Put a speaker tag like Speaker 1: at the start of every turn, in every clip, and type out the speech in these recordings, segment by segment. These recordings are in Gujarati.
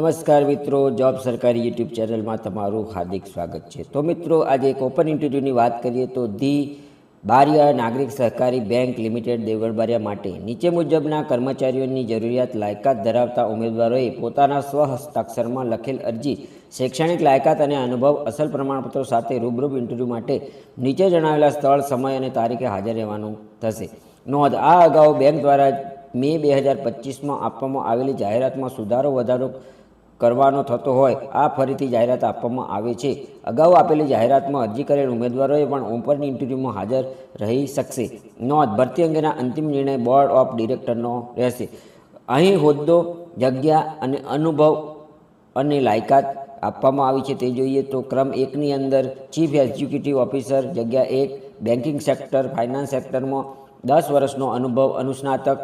Speaker 1: નમસ્કાર મિત્રો જોબ સરકારી યુટ્યુબ ચેનલમાં તમારું હાર્દિક સ્વાગત છે. તો મિત્રો, આજે એક ઓપન ઇન્ટરવ્યૂની વાત કરીએ તો ધી બારિયા નાગરિક સહકારી બેંક લિમિટેડ દેવગઢબારિયા માટે નીચે મુજબના કર્મચારીઓની જરૂરિયાત લાયકાત ધરાવતા ઉમેદવારોએ પોતાના સ્વહસ્તાક્ષરમાં લખેલ અરજી, શૈક્ષણિક લાયકાત અને અનુભવ અસલ પ્રમાણપત્રો સાથે રૂબરૂબ ઇન્ટરવ્યૂ માટે નીચે જણાવેલા સ્થળ, સમય અને તારીખે હાજર રહેવાનું થશે. નોંધ, આ અગાઉ બેંક દ્વારા મે બે હજાર પચીસમાં આપવામાં આવેલી જાહેરાતમાં સુધારો, વધારો કરવાનો થતો હોય, આ ફરીથી જાહેરાત આપવામાં આવે છે. અગાઉ આપેલી જાહેરાતમાં અરજી કરેલ ઉમેદવારોએ પણ ઉપરની ઇન્ટરવ્યૂમાં હાજર રહી શકશે. નોંધ, ભરતી અંગેના અંતિમ નિર્ણય બોર્ડ ઓફ ડિરેક્ટરનો રહેશે. અહીં હોદ્દો, જગ્યા અને અનુભવ અને લાયકાત આપવામાં આવી છે. તે જોઈએ તો ક્રમ એકની અંદર ચીફ એક્ઝિક્યુટિવ ઓફિસર, જગ્યા એક બેન્કિંગ સેક્ટર, ફાઇનાન્સ સેક્ટરમાં દસ વર્ષનો અનુભવ અનુસ્નાતક,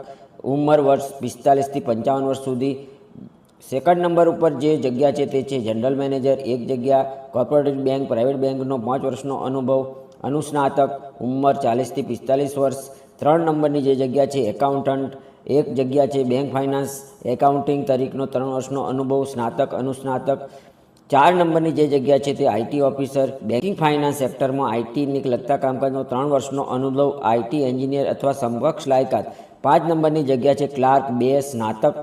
Speaker 1: ઉંમર વર્ષ પિસ્તાલીસથી પંચાવન વર્ષ સુધી સેકન્ડ નંબર ઉપર જે જગ્યા છે તે છે જનરલ મેનેજર એક જગ્યા કોર્પોરેટ બેંક પ્રાઇવેટ બેંકનો પાંચ વર્ષનો અનુભવ, અનુસ્નાતક, ઉંમર ચાલીસથી પિસ્તાલીસ વર્ષ. ત્રણ નંબરની જે જગ્યા છે એકાઉન્ટન્ટ એક જગ્યા છે બેંક ફાઇનાન્સ એકાઉન્ટિંગ તરીકેનો ત્રણ વર્ષનો અનુભવ, સ્નાતક, અનુસ્નાતક. ચાર નંબરની જે જગ્યા છે તે આઈટી ઓફિસર બેંકિંગ ફાઇનાન્સ સેક્ટરમાં આઈટીને લગતા કામકાજનો ત્રણ વર્ષનો અનુભવ આઈટી એન્જિનિયર અથવા સમકક્ષ લાયકાત. પાંચ નંબરની જગ્યા છે ક્લાર્ક બે સ્નાતક.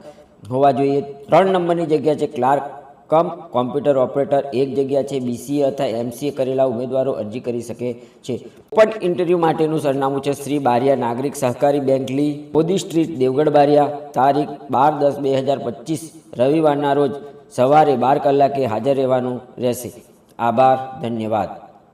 Speaker 1: હોવા જોઈએ. ત્રણ નંબરની જગ્યા છે ક્લાર્ક, કમ, કોમ્પ્યુટર ઓપરેટર. એક જગ્યા છે બીસીએ અથવા એમસીએ કરેલા ઉમેદવારો અરજી કરી શકે છે. ઓપન ઇન્ટરવ્યૂ માટેનું સરનામું છે શ્રી બારિયા નાગરિક સહકારી બેંક લી. મોદી સ્ટ્રીટ, દેવગઢ બારિયા. તારીખ બાર દસ બે હજાર પચીસ, રવિવારના રોજ સવારે બાર કલાકે હાજર રહેવાનું રહેશે. આભાર, ધન્યવાદ.